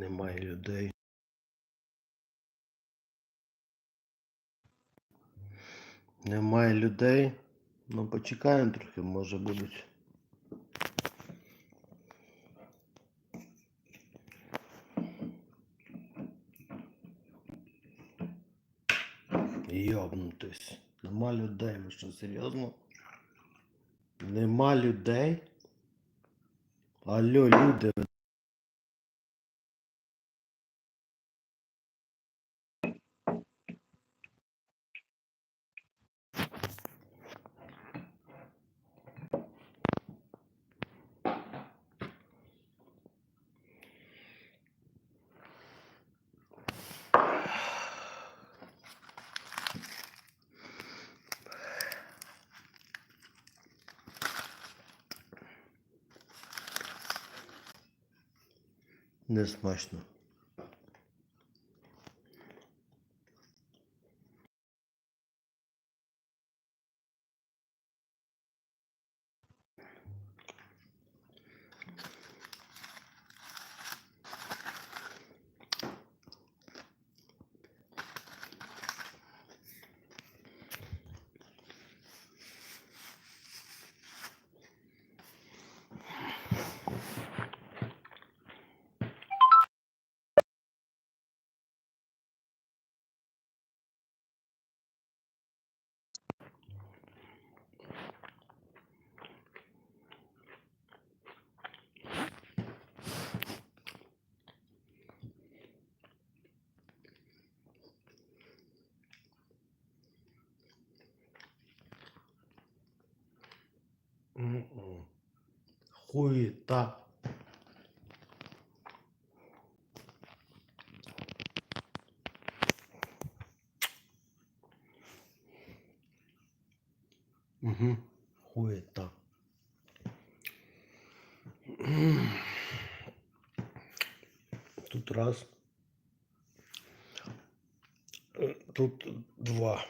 Немає людей. Немає людей. Ну, почекаємо трохи, може будуть. Йобнутись. Нема людей, ви що, серйозно? Нема людей? Алло, люди. Не Хуета. Угу. Хуета. Тут раз. Э, Тут два.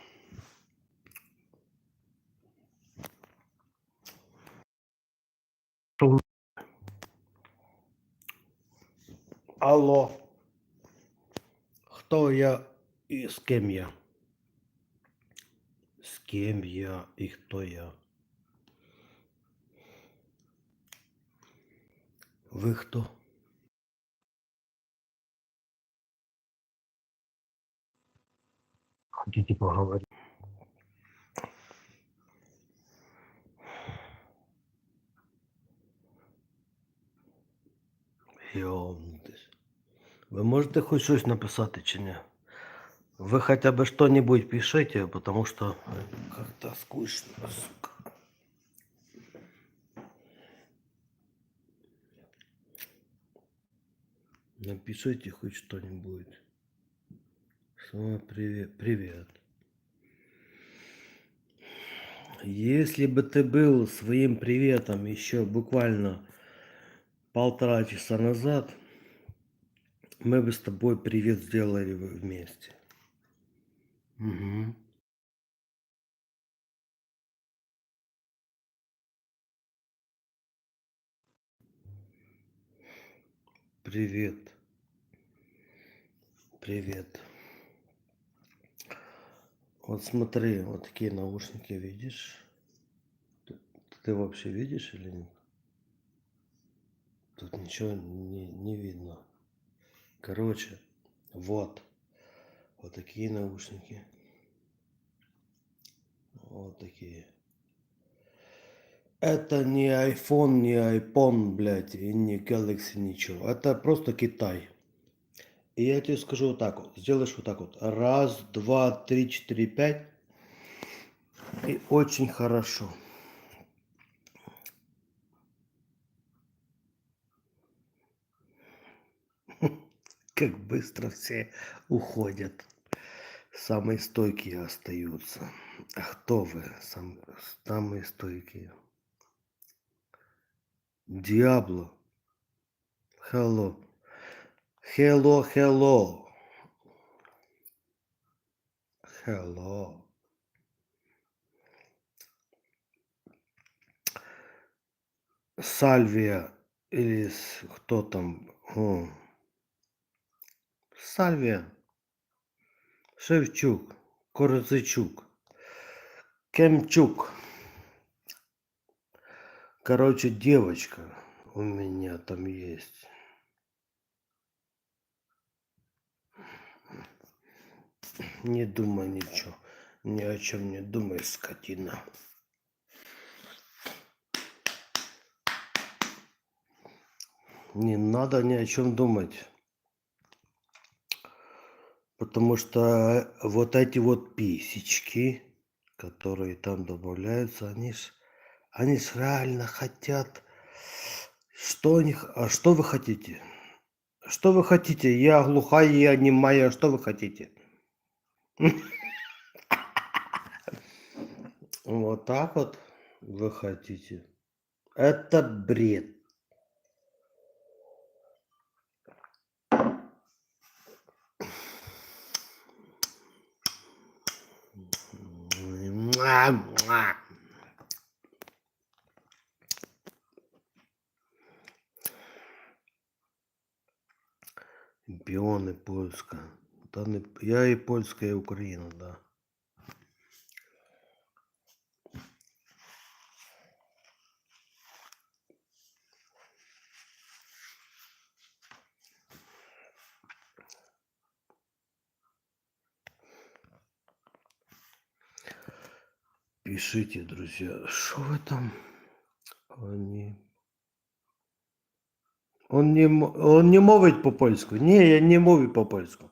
Алло. Хто я і з ким я? З ким я і хто я? Ви хто? Хотите поговорить? Йомнутись. Ви можете хоч щось написати чи ні? Ви хотя бы что-нибудь пишите, потому что как-то скучно, сука. Напишите хоть что-нибудь. Снова привет. Привет. Если бы ты был своим приветом еще буквально полтора часа назад, мы бы с тобой привет сделали вместе. Угу. Привет. Привет. Вот смотри, вот такие наушники видишь? Ты, ты вообще видишь или нет? Тут ничего не, не видно. Короче, вот. Вот такие наушники. Вот такие. Это не iPhone, не iPhone, блядь, и не Galaxy, ничего. Это просто Китай. И я тебе скажу вот так вот. Сделаешь вот так вот. Раз, два, три, четыре, пять. И очень хорошо. Как быстро все уходят. Самые стойкие остаются. А кто вы? Сам, самые стойкие. Диабло. Hello. Hello, hello. Hello. Сальвия или кто там? О. Сальвія. Шевчук. Корозичук. Кемчук. Короче, девочка у меня там есть. Не думай ничего. Ни о чем не думай, скотина. Не надо ни о чем думать. Потому что вот эти вот писечки, которые там добавляются, они ж, они ж реально хотят. Что них, а что вы хотите? Что вы хотите? Я глухая, я немая, что вы хотите? Вот так вот вы хотите. Это бред. Чемпіони польська. Та не... Я і польська, і Україна, да. Пишите, друзья, что вы там? Они... Он не, он не мовить по-польську. Ні, я не мовлю по-польську.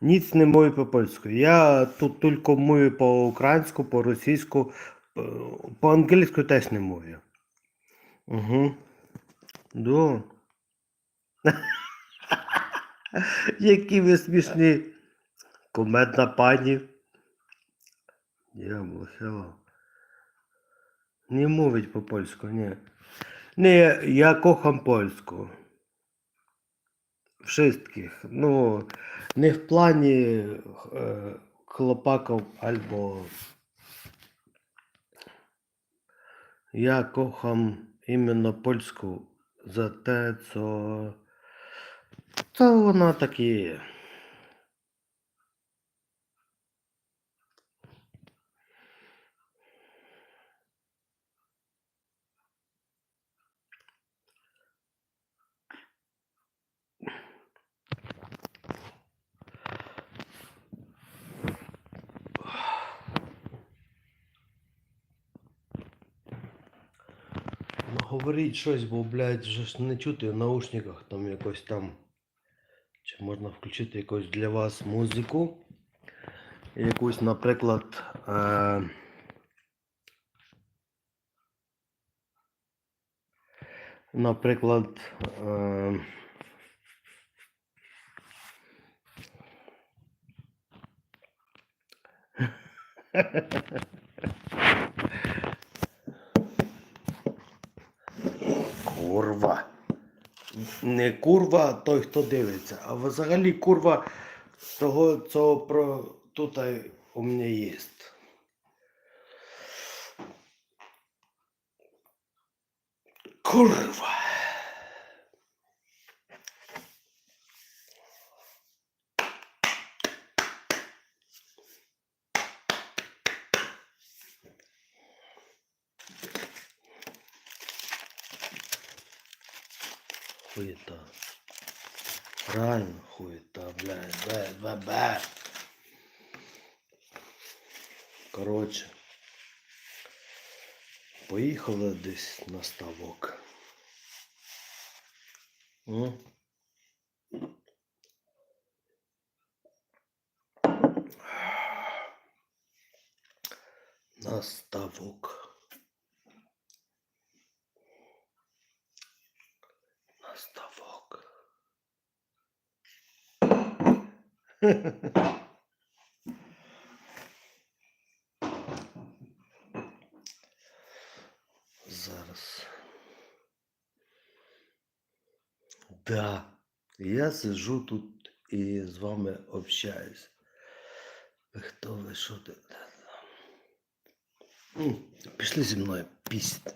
Ніц не мовлю по-польську. Я тут тільки мовлю по-українську, по-російську, по- по-англійську теж не мовлю. Угу. Да. Які ви смішні. Кумедна пані. Я блохила. Не мовить по-польську, ні. Ні, я кохам польську. Wszystkich. Ну, не в плані е, хлопаків або. Я кохам іменно польську за те, що. То вона так і є. Ну, говоріть щось, бо, блядь, вже не чути в наушниках там якось там. Чи можна включити якусь для вас музику? Якусь, наприклад. Е... Наприклад. Е... Курва. Не курва той, хто дивиться, а взагалі курва того, цього про тут у мене є. Курва. Хуета. Реально хуета, блядь, бе, бе, бе. Коротше. Поїхали десь на ставок. М? На ставок. На ставок. Зараз. Да, я сижу тут і з вами общаюсь. Хто ви, що ти? Пішли зі мною пісня.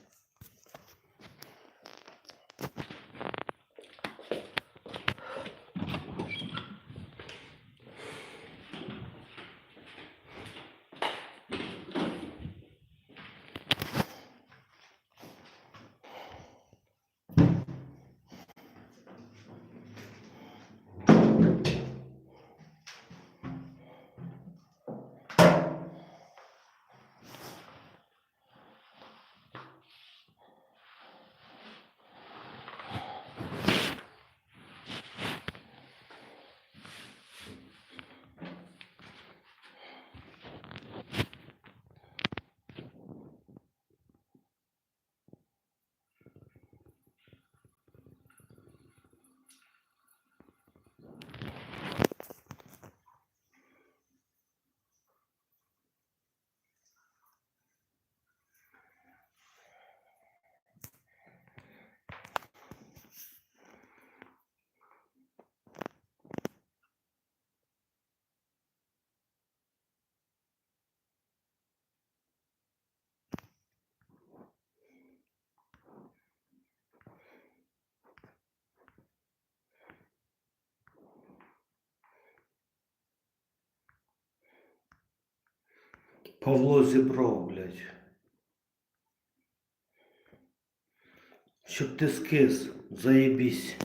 Павло зібрав, блядь. Щоб ти скис, заєбісь.